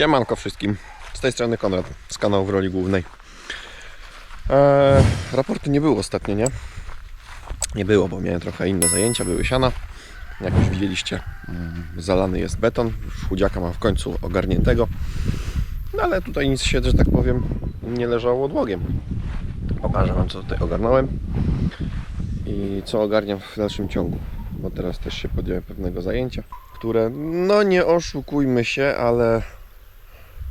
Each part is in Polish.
Siemanko wszystkim. Z tej strony Konrad, z kanału w roli głównej. Eee, raportu nie było ostatnio, nie? Nie było, bo miałem trochę inne zajęcia, były siana. Jak już widzieliście, mm, zalany jest beton. Już chudziaka mam w końcu ogarniętego. No ale tutaj nic się, że tak powiem, nie leżało odłogiem. Pokażę Wam, co tutaj ogarnąłem i co ogarniam w dalszym ciągu. Bo teraz też się podjąłem pewnego zajęcia, które, no nie oszukujmy się, ale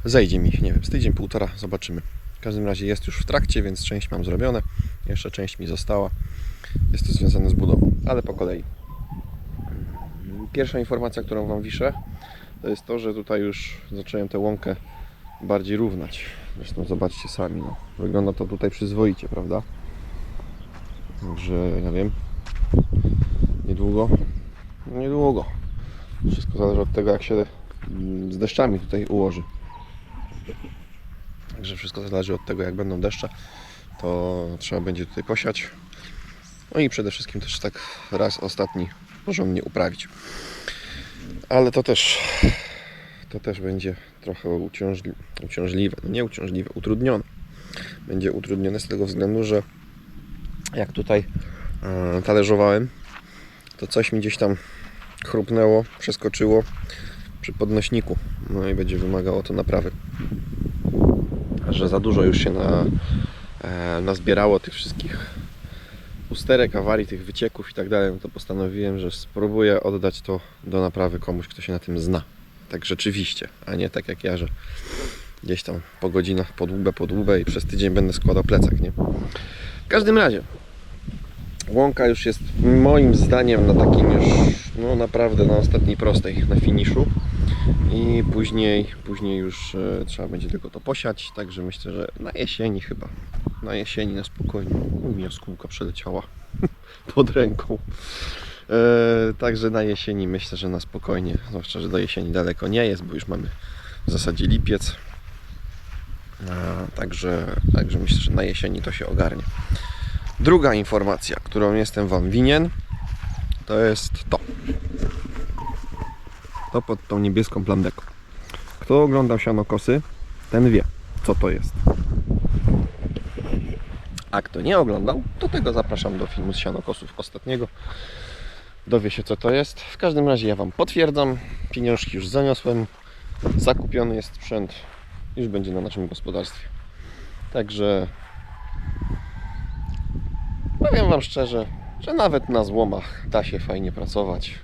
zejdzie mi, nie wiem, z tydzień, półtora, zobaczymy. W każdym razie jest już w trakcie, więc część mam zrobione, jeszcze część mi została. Jest to związane z budową, ale po kolei. Pierwsza informacja, którą Wam wiszę, to jest to, że tutaj już zacząłem tę łąkę bardziej równać. Zresztą zobaczcie sami, no. wygląda to tutaj przyzwoicie, prawda? Także ja wiem, niedługo, niedługo. Wszystko zależy od tego, jak się mm, z deszczami tutaj ułoży. Także wszystko zależy od tego, jak będą deszcze, to trzeba będzie tutaj posiać. No i przede wszystkim też tak raz ostatni porządnie uprawić. Ale to też to też będzie trochę uciążli, uciążliwe, no nie uciążliwe, utrudnione. Będzie utrudnione z tego względu, że jak tutaj e, talerzowałem, to coś mi gdzieś tam chrupnęło, przeskoczyło przy podnośniku. No i będzie wymagało to naprawy. Że za dużo już się na, e, nazbierało tych wszystkich usterek, awarii, tych wycieków i tak dalej, no to postanowiłem, że spróbuję oddać to do naprawy komuś, kto się na tym zna. Tak rzeczywiście, a nie tak jak ja, że gdzieś tam po godzinach podłubę, podłubę i przez tydzień będę składał plecak, nie? W każdym razie, łąka już jest moim zdaniem na takim już, no naprawdę na ostatniej prostej, na finiszu i później, później już e, trzeba będzie tylko to posiać, także myślę, że na jesieni chyba, na jesieni na spokojnie, u mnie jaskółka przeleciała pod ręką. E, także na jesieni myślę, że na spokojnie, zwłaszcza, że do jesieni daleko nie jest, bo już mamy w zasadzie lipiec. E, także, także myślę, że na jesieni to się ogarnie. Druga informacja, którą jestem Wam winien, to jest to. To pod tą niebieską plandeką. Kto oglądał sianokosy, ten wie, co to jest. A kto nie oglądał, to tego zapraszam do filmu z sianokosów ostatniego. Dowie się, co to jest. W każdym razie ja Wam potwierdzam. Pieniążki już zaniosłem. Zakupiony jest sprzęt. Już będzie na naszym gospodarstwie. Także powiem Wam szczerze, że nawet na złomach da się fajnie pracować.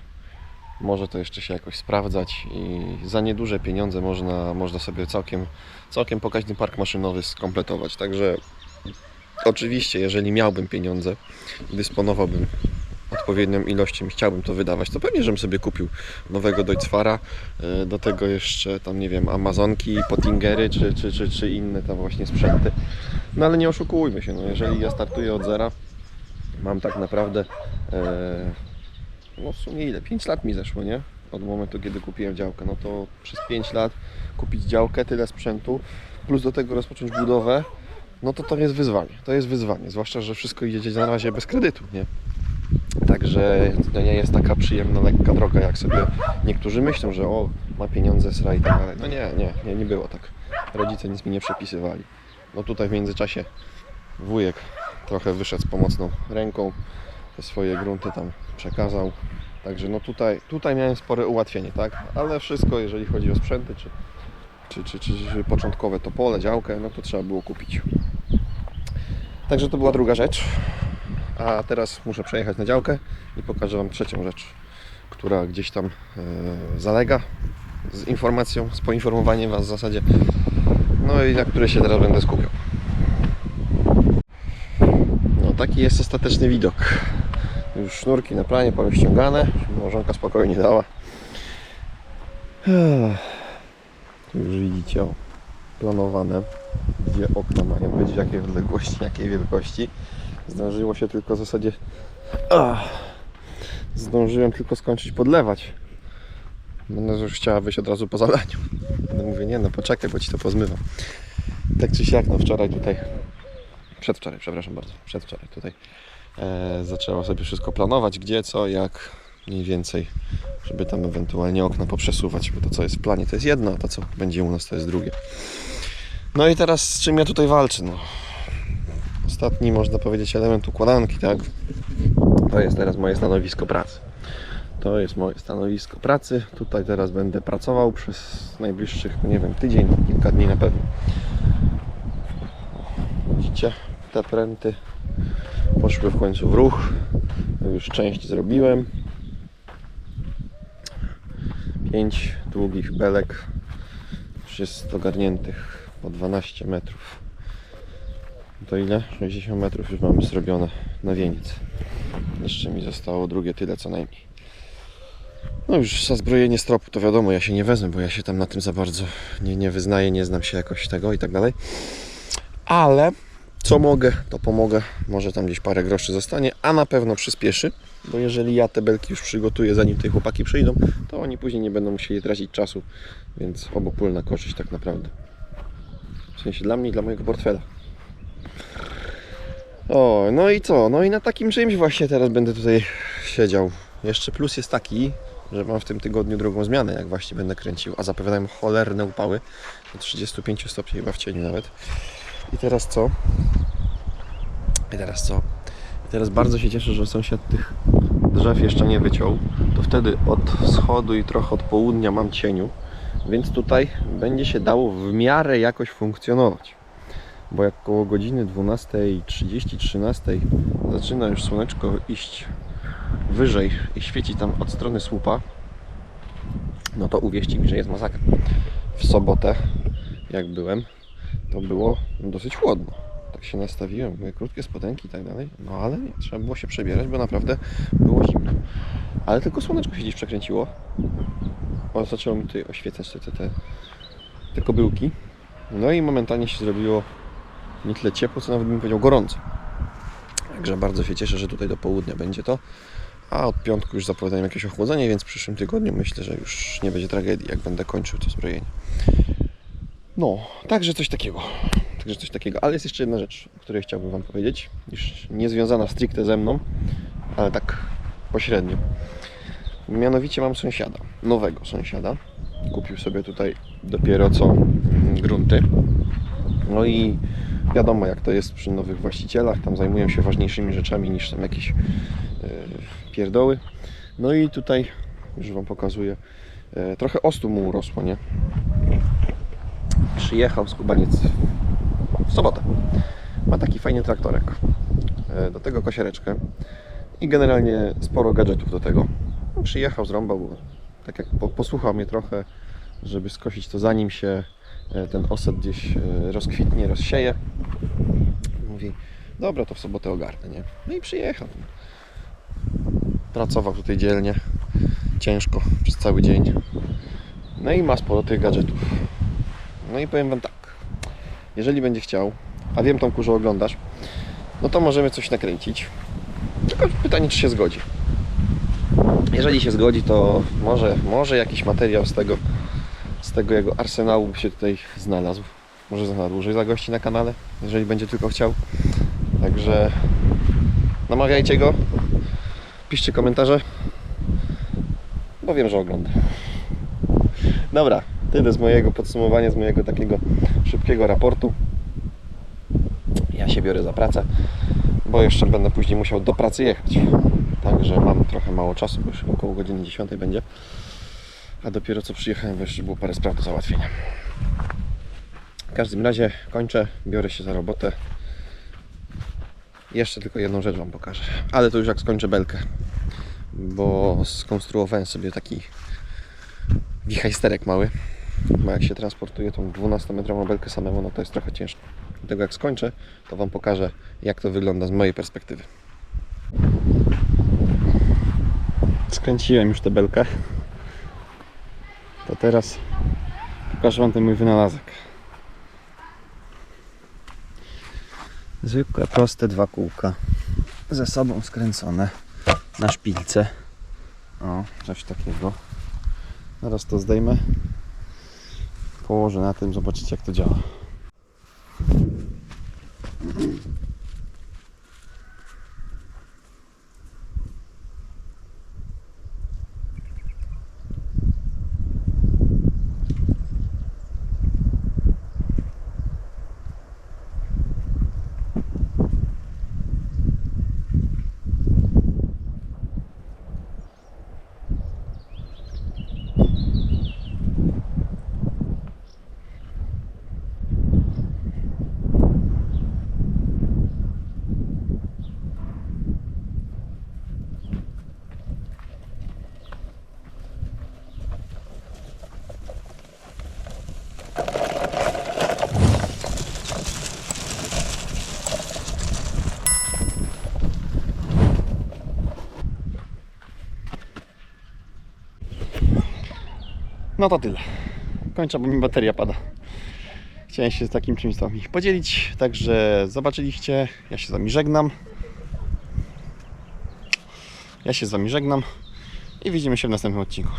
Może to jeszcze się jakoś sprawdzać i za nieduże pieniądze można, można sobie całkiem, całkiem pokaźny park maszynowy skompletować. Także oczywiście, jeżeli miałbym pieniądze dysponowałbym odpowiednią ilością chciałbym to wydawać, to pewnie, żebym sobie kupił nowego Deutzfara, e, do tego jeszcze tam, nie wiem, Amazonki, Pottingery czy, czy, czy, czy inne tam właśnie sprzęty. No ale nie oszukujmy się, no jeżeli ja startuję od zera, mam tak naprawdę e, no w sumie ile? 5 lat mi zeszło, nie? Od momentu, kiedy kupiłem działkę. No to przez 5 lat kupić działkę, tyle sprzętu, plus do tego rozpocząć budowę, no to to jest wyzwanie. To jest wyzwanie, zwłaszcza, że wszystko idzie na razie bez kredytu, nie? Także to nie jest taka przyjemna, lekka droga, jak sobie niektórzy myślą, że o, ma pieniądze, sra i tak dalej. No nie, nie, nie, nie było tak. Rodzice nic mi nie przepisywali. No tutaj w międzyczasie wujek trochę wyszedł z pomocną ręką, te swoje grunty tam przekazał. Także no tutaj, tutaj miałem spore ułatwienie, tak? Ale wszystko, jeżeli chodzi o sprzęty, czy, czy, czy, czy, czy początkowe to pole, działkę, no to trzeba było kupić. Także to była druga rzecz. A teraz muszę przejechać na działkę i pokażę Wam trzecią rzecz, która gdzieś tam e, zalega z informacją, z poinformowaniem Was w zasadzie. No i na które się teraz będę skupiał. Taki jest ostateczny widok. Już sznurki na planie porozciągane, małżonka spokojnie dała. Już widzicie, o, planowane, gdzie okna mają być, w jakiej odległości, jakiej wielkości. Zdążyło się tylko w zasadzie... Ach, zdążyłem tylko skończyć podlewać. Będę już chciała wyjść od razu po zadaniu. No mówię, nie no, poczekaj, bo ci to pozmywam. Tak czy siak, no wczoraj tutaj, przedwczoraj, przepraszam bardzo, przedwczoraj tutaj e, zaczęła sobie wszystko planować, gdzie, co, jak mniej więcej żeby tam ewentualnie okna poprzesuwać, bo to co jest w planie to jest jedno, a to co będzie u nas to jest drugie. No i teraz z czym ja tutaj walczę? No, ostatni można powiedzieć element układanki, tak? To jest teraz moje stanowisko pracy. To jest moje stanowisko pracy. Tutaj teraz będę pracował przez najbliższych, nie wiem, tydzień, kilka dni na pewno. Widzicie, te pręty poszły w końcu w ruch. Już część zrobiłem. Pięć długich belek już jest ogarniętych po 12 metrów. To ile? 60 metrów już mamy zrobione na wieniec. Jeszcze mi zostało drugie tyle co najmniej. No już za zbrojenie stropu to wiadomo, ja się nie wezmę, bo ja się tam na tym za bardzo nie, nie wyznaję, nie znam się jakoś tego i tak dalej. Ale co mogę, to pomogę. Może tam gdzieś parę groszy zostanie, a na pewno przyspieszy, bo jeżeli ja te belki już przygotuję, zanim te chłopaki przyjdą, to oni później nie będą musieli tracić czasu, więc obopólna korzyść tak naprawdę. W sensie dla mnie i dla mojego portfela. O, no i co? No i na takim czymś właśnie teraz będę tutaj siedział. Jeszcze plus jest taki, że mam w tym tygodniu drugą zmianę, jak właśnie będę kręcił, a zapowiadają cholerne upały, do 35 stopni chyba w cieniu nawet. I teraz co? I teraz co? I teraz bardzo się cieszę, że sąsiad tych drzew jeszcze nie wyciął. To wtedy od wschodu i trochę od południa mam cieniu, więc tutaj będzie się dało w miarę jakoś funkcjonować. Bo jak koło godziny 12.30, 13 zaczyna już słoneczko iść wyżej i świeci tam od strony słupa, no to uwierzcie mi, że jest masakra. W sobotę, jak byłem, to było dosyć chłodno. Tak się nastawiłem, były krótkie spodenki i tak dalej, no ale nie, trzeba było się przebierać, bo naprawdę było zimno. Ale tylko słoneczko się dziś przekręciło. O, zaczęło mi tutaj oświecać te, te, te, te kobyłki. No i momentalnie się zrobiło nie tyle ciepło, co nawet bym powiedział gorąco. Także bardzo się cieszę, że tutaj do południa będzie to. A od piątku już zapowiadają jakieś ochłodzenie, więc w przyszłym tygodniu myślę, że już nie będzie tragedii, jak będę kończył to zbrojenie. No, także coś takiego. Także coś takiego. Ale jest jeszcze jedna rzecz, o której chciałbym Wam powiedzieć. Już nie związana stricte ze mną, ale tak pośrednio. Mianowicie mam sąsiada, nowego sąsiada. Kupił sobie tutaj dopiero co grunty. No i wiadomo jak to jest przy nowych właścicielach, tam zajmują się ważniejszymi rzeczami niż tam jakieś yy, pierdoły. No i tutaj już Wam pokazuję, yy, trochę ostu mu urosło, nie? Przyjechał skubaniec w sobotę. Ma taki fajny traktorek. Yy, do tego kosiareczkę i generalnie sporo gadżetów do tego. Przyjechał, zrąbał, tak jak po, posłuchał mnie trochę, żeby skosić to zanim się e, ten osad gdzieś e, rozkwitnie, rozsieje. Mówi, dobra, to w sobotę ogarnę, nie? No i przyjechał. Pracował tutaj dzielnie, ciężko, przez cały dzień. No i ma sporo tych gadżetów. No i powiem Wam tak, jeżeli będzie chciał, a wiem Tomku, że oglądasz, no to możemy coś nakręcić. Tylko pytanie, czy się zgodzi. Jeżeli się zgodzi, to może, może jakiś materiał z tego, z tego jego arsenału by się tutaj znalazł. Może na dłużej zagości na kanale, jeżeli będzie tylko chciał. Także namawiajcie go, piszcie komentarze, bo wiem, że ogląda. Dobra, tyle z mojego podsumowania, z mojego takiego szybkiego raportu. Ja się biorę za pracę, bo jeszcze będę później musiał do pracy jechać. Także mam trochę mało czasu, bo już około godziny 10 będzie. A dopiero co przyjechałem, jeszcze było parę spraw do załatwienia. W każdym razie kończę, biorę się za robotę. Jeszcze tylko jedną rzecz Wam pokażę. Ale to już jak skończę belkę. Bo skonstruowałem sobie taki wichajsterek mały. Bo jak się transportuje tą 12-metrową belkę samemu, no to jest trochę ciężko. Dlatego jak skończę, to Wam pokażę, jak to wygląda z mojej perspektywy. Skręciłem już tę belkę. To teraz pokażę Wam ten mój wynalazek. Zwykłe, proste dwa kółka. Ze sobą skręcone na szpilce. O, coś takiego. Zaraz to zdejmę. Położę na tym, zobaczycie jak to działa. No to tyle. Kończę, bo mi bateria pada. Chciałem się z takim czymś z podzielić. Także zobaczyliście. Ja się z Wami żegnam. Ja się z Wami żegnam. I widzimy się w następnym odcinku.